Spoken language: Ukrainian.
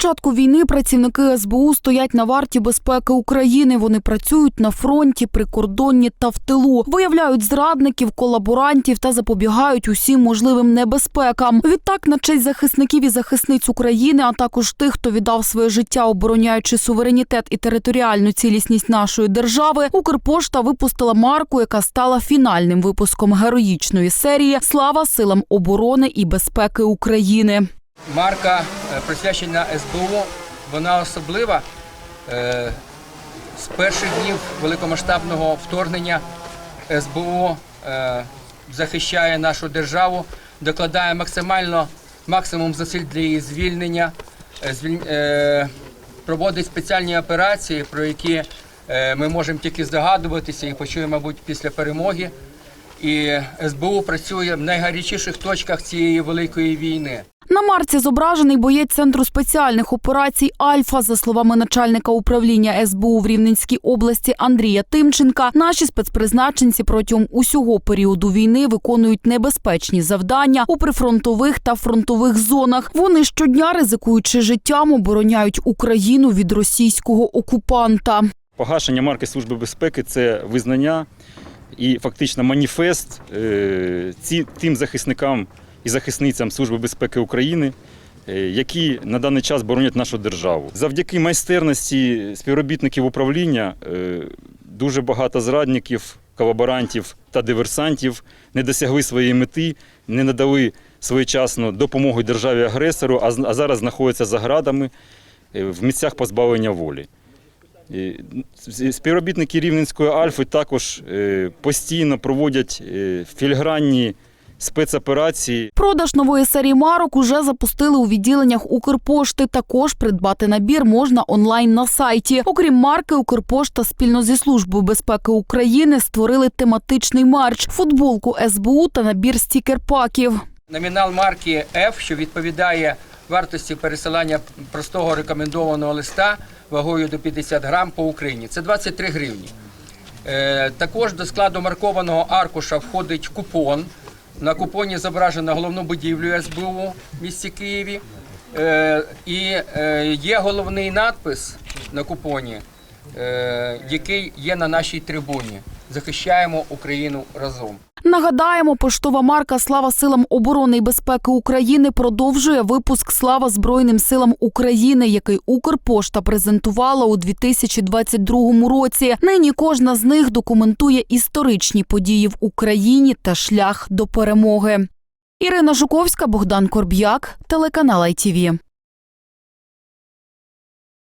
початку війни працівники СБУ стоять на варті безпеки України. Вони працюють на фронті, прикордонні та в тилу, виявляють зрадників, колаборантів та запобігають усім можливим небезпекам. Відтак, на честь захисників і захисниць України, а також тих, хто віддав своє життя, обороняючи суверенітет і територіальну цілісність нашої держави, Укрпошта випустила марку, яка стала фінальним випуском героїчної серії Слава силам оборони і безпеки України. Марка е, присвячена СБУ, вона особлива. Е, З перших днів великомасштабного вторгнення СБУ е, захищає нашу державу, докладає максимально максимум зусиль для її звільнення, звіль- проводить спеціальні операції, про які ми можемо тільки здогадуватися і почуємо, мабуть, після перемоги. І СБУ працює в найгарячіших точках цієї великої війни. На марці зображений боєць центру спеціальних операцій Альфа. За словами начальника управління СБУ в Рівненській області Андрія Тимченка, наші спецпризначенці протягом усього періоду війни виконують небезпечні завдання у прифронтових та фронтових зонах. Вони щодня, ризикуючи життям, обороняють Україну від російського окупанта. Погашення марки Служби безпеки це визнання і фактично маніфест е, ці, тим захисникам і захисницям Служби безпеки України, е, які на даний час боронять нашу державу. Завдяки майстерності співробітників управління е, дуже багато зрадників, колаборантів та диверсантів не досягли своєї мети, не надали своєчасно допомогу державі-агресору, а з- а зараз знаходяться за градами е, в місцях позбавлення волі. Співробітники Рівненської Альфи також постійно проводять філігранні спецоперації. Продаж нової серії марок уже запустили у відділеннях Укрпошти. Також придбати набір можна онлайн на сайті. Окрім марки, Укрпошта спільно зі службою безпеки України створили тематичний марч, футболку СБУ та набір стікер-паків. Номінал марки F, що відповідає вартості пересилання простого рекомендованого листа вагою до 50 грам по Україні. Це 23 гривні. Е, також до складу маркованого аркуша входить купон. На купоні зображено головну будівлю СБУ в місті Києві. Е, і е, є головний надпис на купоні, е, який є на нашій трибуні. Захищаємо Україну разом. Нагадаємо, поштова марка Слава силам оборони і безпеки України продовжує випуск Слава Збройним силам України, який Укрпошта презентувала у 2022 році. Нині кожна з них документує історичні події в Україні та шлях до перемоги. Ірина Жуковська, Богдан Корб'як, телеканал ITV.